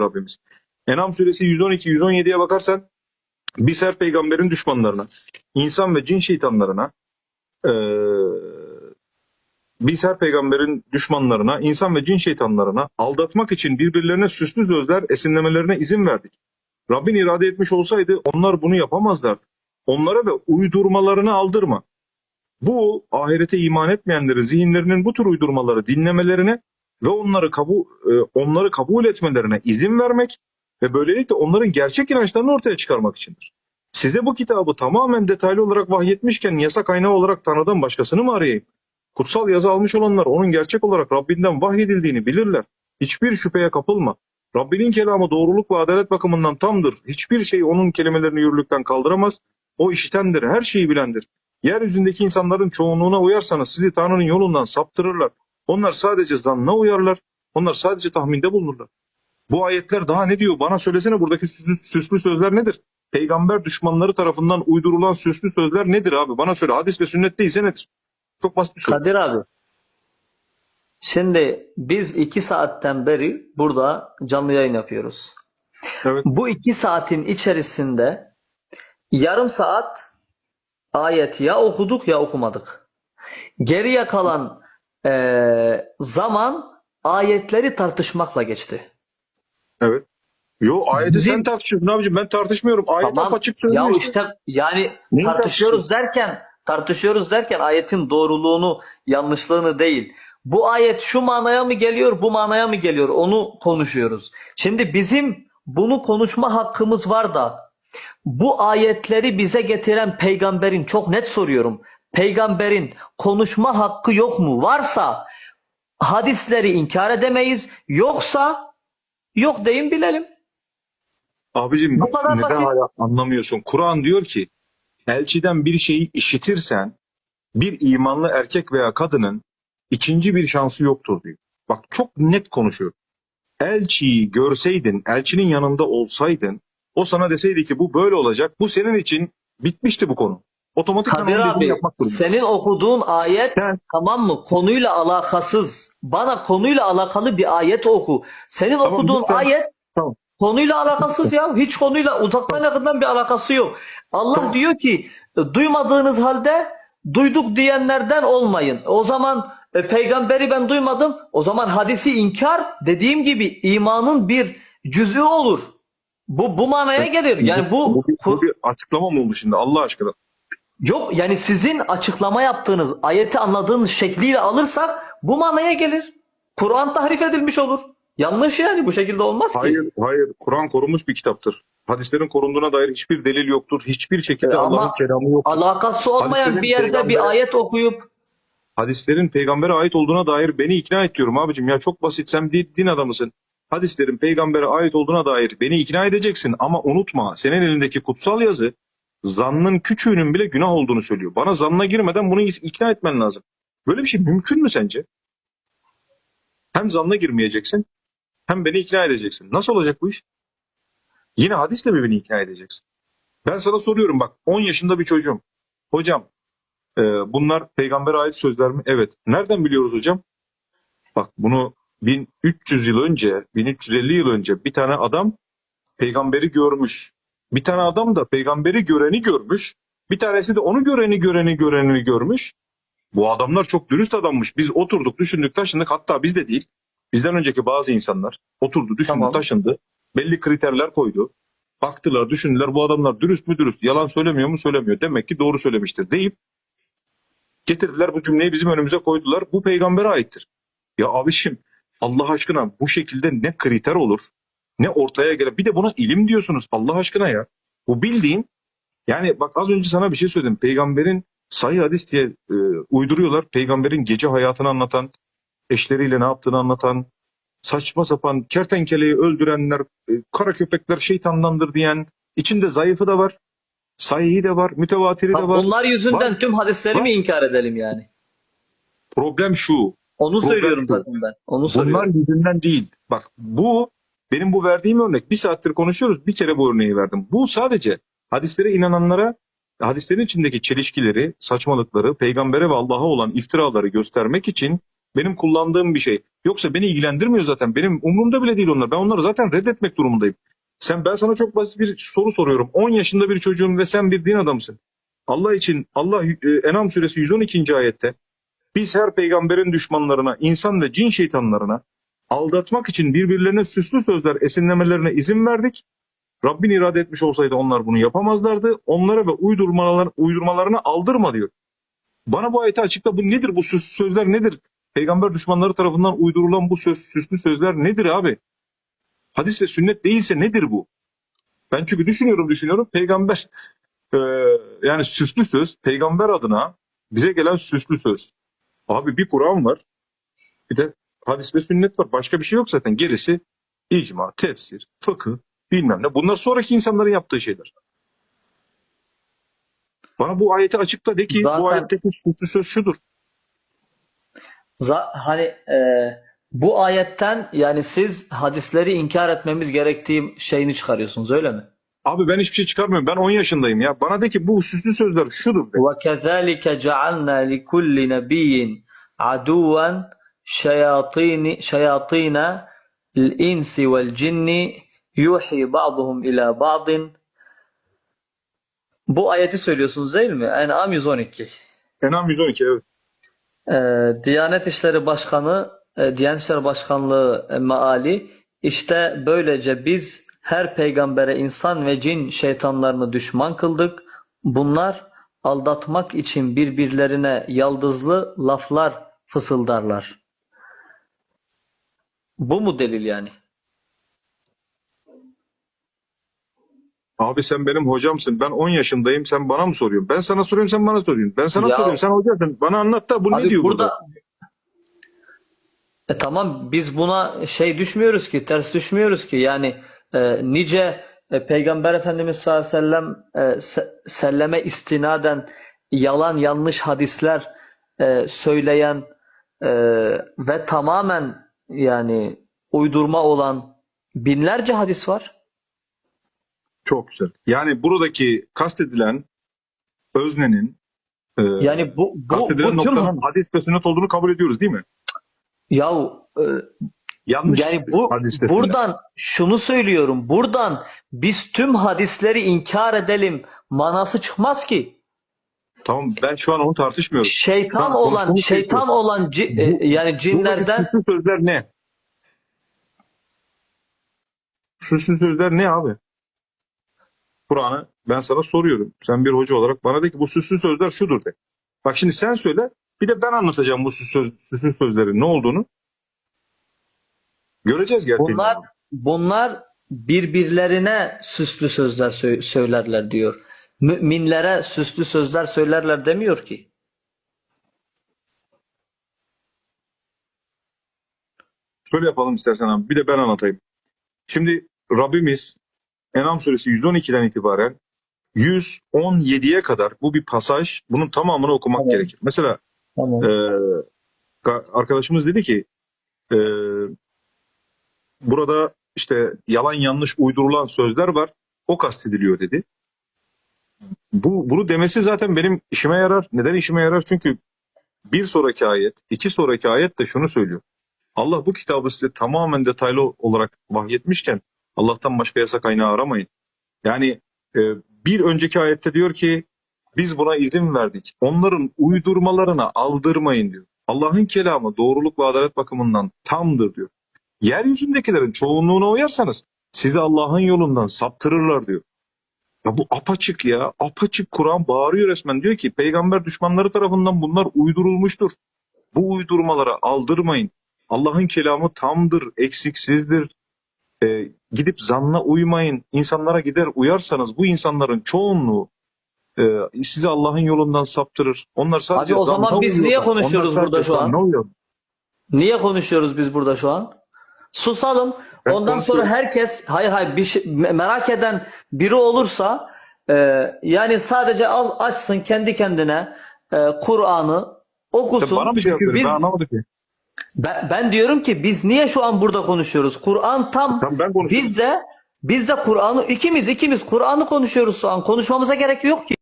Rabbimiz. Enam suresi 112-117'ye bakarsan biz her peygamberin düşmanlarına, insan ve cin şeytanlarına, eee, biz her peygamberin düşmanlarına, insan ve cin şeytanlarına aldatmak için birbirlerine süslü sözler esinlemelerine izin verdik. Rabbin irade etmiş olsaydı onlar bunu yapamazlardı. Onlara ve uydurmalarını aldırma. Bu ahirete iman etmeyenlerin zihinlerinin bu tür uydurmaları dinlemelerine ve onları kabul e, onları kabul etmelerine izin vermek ve böylelikle onların gerçek inançlarını ortaya çıkarmak içindir. Size bu kitabı tamamen detaylı olarak vahyetmişken yasa kaynağı olarak Tanrı'dan başkasını mı arayayım? Kutsal yazı almış olanlar onun gerçek olarak Rabbinden vahyedildiğini bilirler. Hiçbir şüpheye kapılma. Rabbinin kelamı doğruluk ve adalet bakımından tamdır. Hiçbir şey onun kelimelerini yürürlükten kaldıramaz. O işitendir, her şeyi bilendir. Yeryüzündeki insanların çoğunluğuna uyarsanız sizi Tanrı'nın yolundan saptırırlar. Onlar sadece zanna uyarlar. Onlar sadece tahminde bulunurlar. Bu ayetler daha ne diyor? Bana söylesene buradaki süslü, süslü sözler nedir? Peygamber düşmanları tarafından uydurulan süslü sözler nedir abi? Bana söyle. Hadis ve sünnet değilse nedir? Çok basit bir soru. Kadir abi. Şimdi biz iki saatten beri burada canlı yayın yapıyoruz. Evet. Bu iki saatin içerisinde yarım saat ayet ya okuduk ya okumadık. Geriye kalan eee, zaman ayetleri tartışmakla geçti. Evet. Yo ayeti Bizim- sen tartışıyorsun abicim. Ben tartışmıyorum. Ayet Tamam. apaçık söylüyor. Ya işte. işte yani Neyi tartışıyoruz derken tartışıyoruz derken ayetin doğruluğunu, yanlışlığını değil. Bu ayet şu manaya mı geliyor, bu manaya mı geliyor? Onu konuşuyoruz. Şimdi bizim bunu konuşma hakkımız var da bu ayetleri bize getiren peygamberin çok net soruyorum. Peygamberin konuşma hakkı yok mu? Varsa hadisleri inkar edemeyiz. Yoksa yok deyin bilelim. Abicim Bu kadar neden basit. hala anlamıyorsun? Kur'an diyor ki elçiden bir şeyi işitirsen bir imanlı erkek veya kadının ikinci bir şansı yoktur diyor. Bak çok net konuşuyor. Elçiyi görseydin, elçinin yanında olsaydın o sana deseydi ki bu böyle olacak. Bu senin için bitmişti bu konu. Otomatik Kadir abi yapmak durumundasın. senin okuduğun ayet Sen- tamam mı konuyla alakasız. Bana konuyla alakalı bir ayet oku. Senin Tamam, okuduğun lütfen. ayet Tamam. konuyla alakasız ya. Hiç konuyla uzaktan yakından bir alakası yok. Allah Tamam. diyor ki duymadığınız halde duyduk diyenlerden olmayın. O zaman e, peygamberi ben duymadım. O zaman hadisi inkar dediğim gibi imanın bir cüzü olur. Bu bu manaya gelir. Yani bu, bu, bu bir açıklama mı oldu şimdi Allah aşkına? Yok yani sizin açıklama yaptığınız ayeti anladığınız şekliyle alırsak bu manaya gelir. Kur'an tahrif edilmiş olur. Yanlış yani bu şekilde olmaz ki. Hayır, hayır. Kur'an korunmuş bir kitaptır. Hadislerin korunduğuna dair hiçbir delil yoktur. Hiçbir şekilde E, Allah'ın kelamı yoktur. Alakası olmayan Hadislerin bir yerde bir ayet okuyup Hadislerin peygambere ait olduğuna dair beni ikna et diyorum abicim. Ya çok basit. Sen din, din adamısın. Hadislerin peygambere ait olduğuna dair beni ikna edeceksin. Ama unutma senin elindeki kutsal yazı zannın küçüğünün bile günah olduğunu söylüyor. Bana zanna girmeden bunu ikna etmen lazım. Böyle bir şey mümkün mü sence? Hem zanna girmeyeceksin hem beni ikna edeceksin. Nasıl olacak bu iş? Yine hadisle mi beni ikna edeceksin? Ben sana soruyorum bak 10 yaşında bir çocuğum. Hocam e, bunlar peygambere ait sözler mi? Evet. Nereden biliyoruz hocam? Bak bunu 1300 yıl önce, 1350 yıl önce bir tane adam peygamberi görmüş. Bir tane adam da peygamberi göreni görmüş. Bir tanesi de onu göreni göreni göreni görmüş. Bu adamlar çok dürüst adammış. Biz oturduk, düşündük, taşındık. Hatta biz de değil. Bizden önceki bazı insanlar oturdu, düşündü, Tamam. taşındı. Belli kriterler koydu. Baktılar, düşündüler. Bu adamlar dürüst mü dürüst, yalan söylemiyor mu söylemiyor. Demek ki doğru söylemiştir deyip getirdiler bu cümleyi bizim önümüze koydular. Bu peygambere aittir. Ya abişim Allah aşkına bu şekilde ne kriter olur ne ortaya gele. Bir de buna ilim diyorsunuz Allah aşkına ya. Bu bildiğin yani bak az önce sana bir şey söyledim. Peygamberin sayı hadis diye e, uyduruyorlar. Peygamberin gece hayatını anlatan, eşleriyle ne yaptığını anlatan, saçma sapan kertenkeleyi öldürenler, e, kara köpekler şeytandandır diyen, içinde zayıfı da var, sayıyı da var, mütevatiri de var. bunlar yüzünden Var. tüm hadisleri Var. mi inkar edelim yani? Problem şu. Onu Problem söylüyorum şu. zaten ben. Onu Bunlar soruyorum. yüzünden değil. Bak bu benim bu verdiğim örnek bir saattir konuşuyoruz. Bir kere bu örneği verdim. Bu sadece hadislere inananlara hadislerin içindeki çelişkileri, saçmalıkları, peygambere ve Allah'a olan iftiraları göstermek için benim kullandığım bir şey. Yoksa beni ilgilendirmiyor zaten. Benim umurumda bile değil onlar. Ben onları zaten reddetmek durumundayım. Sen ben sana çok basit bir soru soruyorum. 10 yaşında bir çocuğun ve sen bir din adamısın. Allah için Allah e, Enam suresi 112. ayette biz her peygamberin düşmanlarına, insan ve cin şeytanlarına aldatmak için birbirlerine süslü sözler esinlemelerine izin verdik. Rabbin irade etmiş olsaydı onlar bunu yapamazlardı. Onlara ve uydurmalar, uydurmalarına aldırma diyor. Bana bu ayeti açıkla. Bu nedir? Bu süslü sözler nedir? Peygamber düşmanları tarafından uydurulan bu söz, süslü sözler nedir abi? Hadis ve sünnet değilse nedir bu? Ben çünkü düşünüyorum düşünüyorum. Peygamber e, yani süslü söz peygamber adına bize gelen süslü söz. Abi bir Kur'an var. Bir de hadis ve sünnet var. Başka bir şey yok zaten. Gerisi icma, tefsir, fıkıh, bilmem ne. Bunlar sonraki insanların yaptığı şeyler. Bana bu ayeti açıkla de ki zaten, bu ayetteki sözlü söz şudur. Za, hani e, bu ayetten yani siz hadisleri inkar etmemiz gerektiği şeyini çıkarıyorsunuz öyle mi? Abi ben hiçbir şey çıkarmıyorum. Ben 10 yaşındayım ya. Bana de ki bu süslü sözler şudur. Ve kezalike cealna li kulli nebiyyin aduven şeyatini şeyatina insi vel cinni yuhi ba'duhum ila ba'din bu ayeti söylüyorsunuz değil mi? En'am 112. En'am 112 evet. Ee, Diyanet İşleri Başkanı, e, Diyanet İşleri Başkanlığı e, meali işte böylece biz her peygambere insan ve cin şeytanlarını düşman kıldık. Bunlar aldatmak için birbirlerine yaldızlı laflar fısıldarlar. Bu mu delil yani? Abi sen benim hocamsın. Ben 10 yaşındayım. Sen bana mı soruyorsun? Ben sana soruyorum sen bana soruyorsun. Ben sana Ya- soruyorum sen hocasın. Bana anlat da bu ne Abi diyor burada? burada E tamam biz buna şey düşmüyoruz ki, ters düşmüyoruz ki. Yani e, nice e, Peygamber Efendimiz sallallahu aleyhi ve sellem e, se- selleme istinaden yalan yanlış hadisler e, söyleyen e, ve tamamen yani uydurma olan binlerce hadis var. Çok güzel. Yani buradaki kastedilen öznenin e, Yani bu bu, kastedilen bu tüm noktanın hadis ve sünnet olduğunu kabul ediyoruz değil mi? yahu e, Yanlış Yani bu buradan şunu söylüyorum. Buradan biz tüm hadisleri inkar edelim manası çıkmaz ki. Tamam ben şu an onu tartışmıyorum. Şeytan Tamam, olan konuşmamız şeytan gerekiyor. olan ci- e, yani cinlerden Buradaki süslü sözler ne? Süslü sözler ne abi? Kur'an'ı ben sana soruyorum. Sen bir hoca olarak bana de ki bu süslü sözler şudur de. Bak şimdi sen söyle. Bir de ben anlatacağım bu süslü, söz, süslü sözlerin ne olduğunu. Göreceğiz gerçekten. bunlar bunlar birbirlerine süslü sözler sö- söylerler diyor. Müminlere süslü sözler söylerler demiyor ki. Şöyle yapalım istersen abi. Bir de ben anlatayım. Şimdi Rabbimiz Enam suresi 112'den itibaren 117'ye kadar bu bir pasaj. Bunun tamamını okumak Tamam. gerekir. Mesela Tamam. Ka- arkadaşımız dedi ki e, burada işte yalan yanlış uydurulan sözler var. O kastediliyor dedi. Bu bunu demesi zaten benim işime yarar. Neden işime yarar? Çünkü bir sonraki ayet, iki sonraki ayet de şunu söylüyor. Allah bu kitabı size tamamen detaylı olarak vahyetmişken Allah'tan başka yasa kaynağı aramayın. Yani e, bir önceki ayette diyor ki biz buna izin verdik. Onların uydurmalarına aldırmayın diyor. Allah'ın kelamı doğruluk ve adalet bakımından tamdır diyor. Yeryüzündekilerin çoğunluğuna uyarsanız sizi Allah'ın yolundan saptırırlar diyor. Ya bu apaçık ya. Apaçık Kur'an bağırıyor resmen. Diyor ki peygamber düşmanları tarafından bunlar uydurulmuştur. Bu uydurmalara aldırmayın. Allah'ın kelamı tamdır, eksiksizdir. Ee, gidip zanna uymayın. İnsanlara gider uyarsanız bu insanların çoğunluğu e, sizi Allah'ın yolundan saptırır. Onlar sadece Abi o zaman biz niye uyuyorlar. konuşuyoruz Onlar burada şu an? zanna uyuyor. Niye konuşuyoruz biz burada şu an? Susalım. Ondan sonra herkes hayır hayır bir şey, me- merak eden biri olursa e, yani sadece al açsın kendi kendine e, Kur'an'ı okusun. Sen bana bir şey yapıyorsun. biz, Ben anlamadım ki. ben, ben diyorum ki biz niye şu an burada konuşuyoruz? Kur'an tam Tamam ben biz de biz de Kur'an'ı ikimiz ikimiz Kur'an'ı konuşuyoruz şu an. Konuşmamıza gerek yok ki.